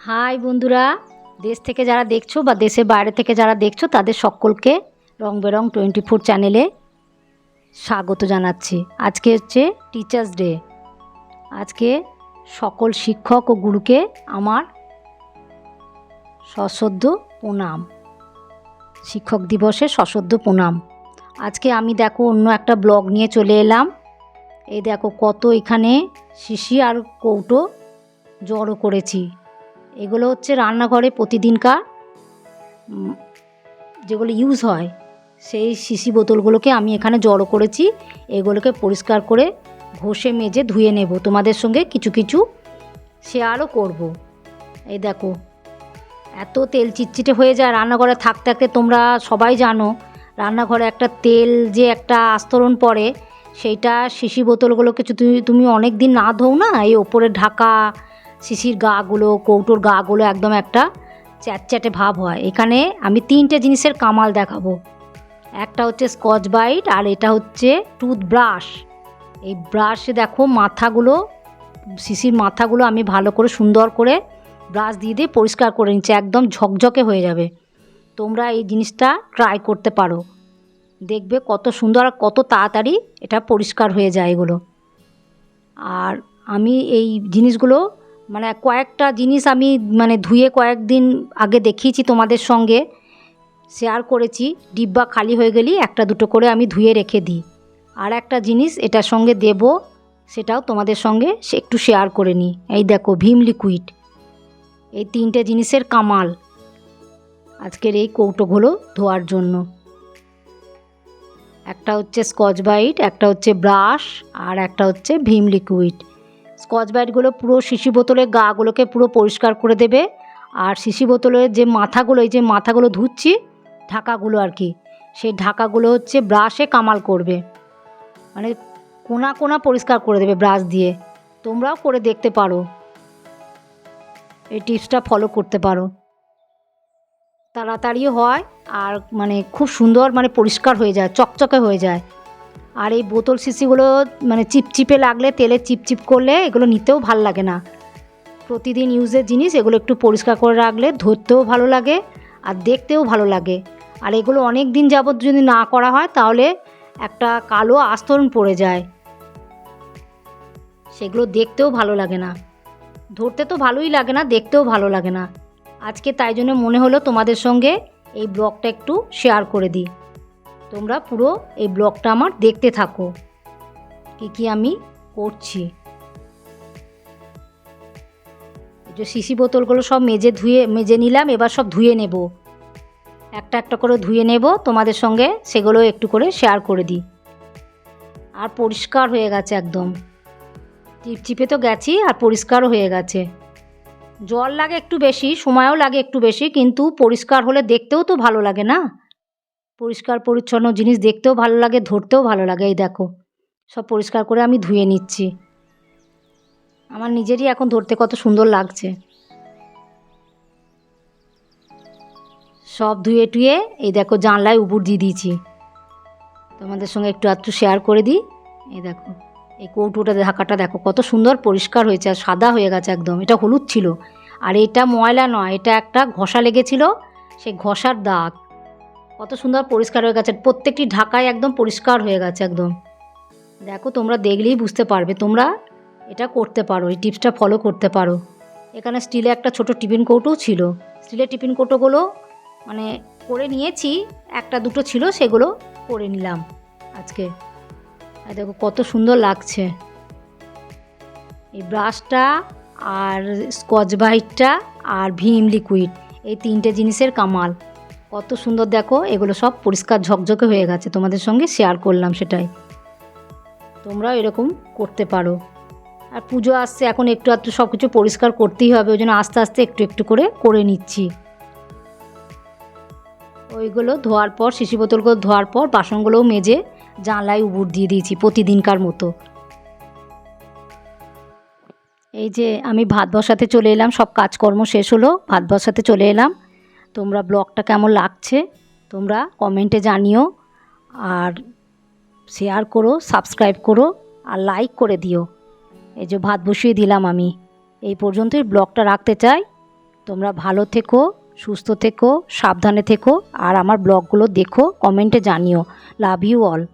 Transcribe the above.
High বন্ধুরা, দেশ থেকে যারা দেখছ বা দেশের বাইরে থেকে যারা দেখছ, তাদের সকলকে রং বেরং টোয়েন্টি ফোর চ্যানেলে স্বাগত জানাচ্ছি। আজকে হচ্ছে টিচার্স ডে আজকে সকল শিক্ষক ও গুরুকে আমার সশ্রদ্ধ প্রণাম। শিক্ষক দিবসে সশ্রদ্ধ প্রণাম। আজকে আমি দেখো অন্য একটা ব্লগ নিয়ে চলে এলাম। এই দেখো কত এখানে শিশি আর কৌটো জড়ো করেছি। এগুলো হচ্ছে রান্নাঘরে প্রতিদিনকার যেগুলো ইউজ হয়, সেই শিশি বোতলগুলোকে আমি এখানে জড়ো করেছি। এগুলোকে পরিষ্কার করে ঘষে মেজে ধুয়ে নেব। তোমাদের সঙ্গে কিছু কিছু শেয়ারও করব। এই দেখো, এত তেল চিটচিটে হয়ে যায় রান্নাঘরে থাকতে থাকতে, তোমরা সবাই জানো, রান্নাঘরে একটা তেল যে একটা আস্তরণ পড়ে, সেইটা শিশি বোতলগুলোকে তুমি তুমি অনেক দিন না ধোও না, এই ওপরে ঢাকা শিশির গাগুলো, কৌটোর গাগুলো একদম একটা চ্যাটচ্যাটে ভাব হয়। এখানে আমি তিনটে জিনিসের কামাল দেখাবো। একটা হচ্ছে স্কচ বাইট আর এটা হচ্ছে টুথব্রাশ। এই ব্রাশে দেখো মাথাগুলো, শিশির মাথাগুলো আমি ভালো করে সুন্দর করে ব্রাশ দিয়ে দিয়ে পরিষ্কার করে নিচ্ছি, একদম ঝকঝকে হয়ে যাবে। তোমরা এই জিনিসটা ট্রাই করতে পারো। দেখবে কত সুন্দর আর কত তাড়াতাড়ি এটা পরিষ্কার হয়ে যায় এগুলো। আর আমি এই জিনিসগুলো মানে কয়েকটা জিনিস আমি মানে ধুয়ে কয়েকদিন আগে দেখিয়েছি তোমাদের সঙ্গে। শেয়ার করেছি, ডিব্বা খালি হয়ে গেলেই একটা দুটো করে আমি ধুয়ে রেখে দিই। আর একটা জিনিস এটার সঙ্গে দেব, সেটাও তোমাদের সঙ্গে সে একটু শেয়ার করে নিই। এই দেখো, ভীম লিকুইড এই তিনটে জিনিসের কামাল। আজকের এই কৌটোগুলো ধোয়ার জন্য। একটা হচ্ছে স্কচ বাইট একটা হচ্ছে ব্রাশ আর একটা হচ্ছে ভীম লিকুইড স্কচ বাইটগুলো পুরো শিশি বোতলের গাগুলোকে পুরো পরিষ্কার করে দেবে। আর শিশি বোতলের যে মাথাগুলো, এই যে মাথাগুলো ধুচ্ছি, ঢাকাগুলো আর কি, সেই ঢাকাগুলো হচ্ছে ব্রাশে কামাল করবে। মানে কোনা কোনা পরিষ্কার করে দেবে ব্রাশ দিয়ে। তোমরাও করে দেখতে পারো। এই টিপসটা ফলো করতে পারো। তাড়াতাড়ি হয় আর মানে খুব সুন্দর মানে পরিষ্কার হয়ে যায়, চকচকে হয়ে যায়। আর এই বোতল শিশিগুলো মানে চিপচিপে লাগলে, তেলে চিপচিপ করলে এগুলো নিতেও ভালো লাগে না। প্রতিদিন ইউজের জিনিস এগুলো একটু পরিষ্কার করে রাখলে ধরতেও ভালো লাগে আর দেখতেও ভালো লাগে। আর এগুলো অনেক দিন যাবত যদি না করা হয় তাহলে একটা কালো আস্তরণ পড়ে যায়। সেগুলো দেখতেও ভালো লাগে না। ধরতে তো ভালোই লাগে না, দেখতেও ভালো লাগে না। আজকে তাই জন্য মনে হলো তোমাদের সঙ্গে এই ব্লগটা একটু শেয়ার করে দিই। তোমরা পুরো এই ব্লগটা আমার দেখতে থাকো। কী কী আমি করছি। এই যে শিশি বোতলগুলো সব মেজে ধুয়ে, মেজে নিলাম, এবার সব ধুয়ে নেব। একটা একটা করে ধুয়ে নেব, তোমাদের সঙ্গে সেগুলো একটু করে শেয়ার করে দিই। আর পরিষ্কার হয়ে গেছে একদম। চিপচিপে তো গেছি, আর পরিষ্কারও হয়ে গেছে। জল লাগে একটু বেশি, সময়ও লাগে একটু বেশি, কিন্তু পরিষ্কার হলে দেখতেও তো ভালো লাগে না? পরিষ্কার পরিচ্ছন্ন জিনিস দেখতেও ভালো লাগে, ধরতেও ভালো লাগে, এই দেখো। সব পরিষ্কার করে আমি ধুয়ে নিচ্ছি। আমার নিজেরই এখন ধরতে কত সুন্দর লাগছে। সব ধুয়ে টুয়ে, এই দেখো জানলায় উবুর দিয়ে দিয়েছি। তোমাদের সঙ্গে একটু আধটু শেয়ার করে দিই। এই দেখো, এই কৌটোটা, ঢাকাটা দেখো, কত সুন্দর পরিষ্কার হয়েছে আর সাদা হয়ে গেছে একদম। এটা হলুদ ছিল। আর এটা ময়লা নয়, এটা একটা ঘষা লেগেছিল, সেই ঘষার দাগ। কত সুন্দর পরিষ্কার হয়ে গেছে। প্রত্যেকটি ঢাকায় একদম পরিষ্কার হয়ে গেছে একদম। দেখো, তোমরা দেখলেই বুঝতে পারবে। তোমরা এটা করতে পারো, এই টিপসটা ফলো করতে পারো। এখানে স্টিলে একটা ছোট টিফিন কৌটোও ছিল। স্টিলের টিফিন কৌটোগুলো মানে করে নিয়েছি, একটা দুটো ছিল, সেগুলো করে নিলাম আজকে। আর দেখো, কত সুন্দর লাগছে। এই ব্রাশটা আর স্কচ ব্রাইটটা আর ভিম লিকুইড এই তিনটে জিনিসের কামাল। কত সুন্দর দেখো, এগুলো সব পরিষ্কার ঝকঝকে হয়ে গেছে, তোমাদের সঙ্গে শেয়ার করলাম সেটাই। তোমরাও এরকম করতে পারো। আর পুজো আসছে, এখন একটু আধটু সব কিছু পরিষ্কার করতেই হবে, ওই জন্য আস্তে আস্তে একটু একটু করে করে নিচ্ছি। ওইগুলো ধোয়ার পর, শিশি বোতলগুলো ধোয়ার পর, বাসনগুলোও মেজে জানলায় উবুর দিয়ে দিয়েছি প্রতিদিনকার মতো। এই যে আমি ভাত বসাতে চলে এলাম, সব কাজকর্ম শেষ হলো, ভাত বসাতে চলে এলাম। তোমরা ব্লগটা কেমন লাগছে, তোমরা কমেন্টে জানিও আর শেয়ার করো সাবস্ক্রাইব করো আর লাইক করে দিও। এই যে ভাত বসিয়ে দিলাম আমি। এই পর্যন্তই ব্লগটা রাখতে চাই। তোমরা ভালো থেকো, সুস্থ থেকো, সাবধানে থেকো আর আমার ব্লগগুলো দেখো, কমেন্টে জানিও। Love you all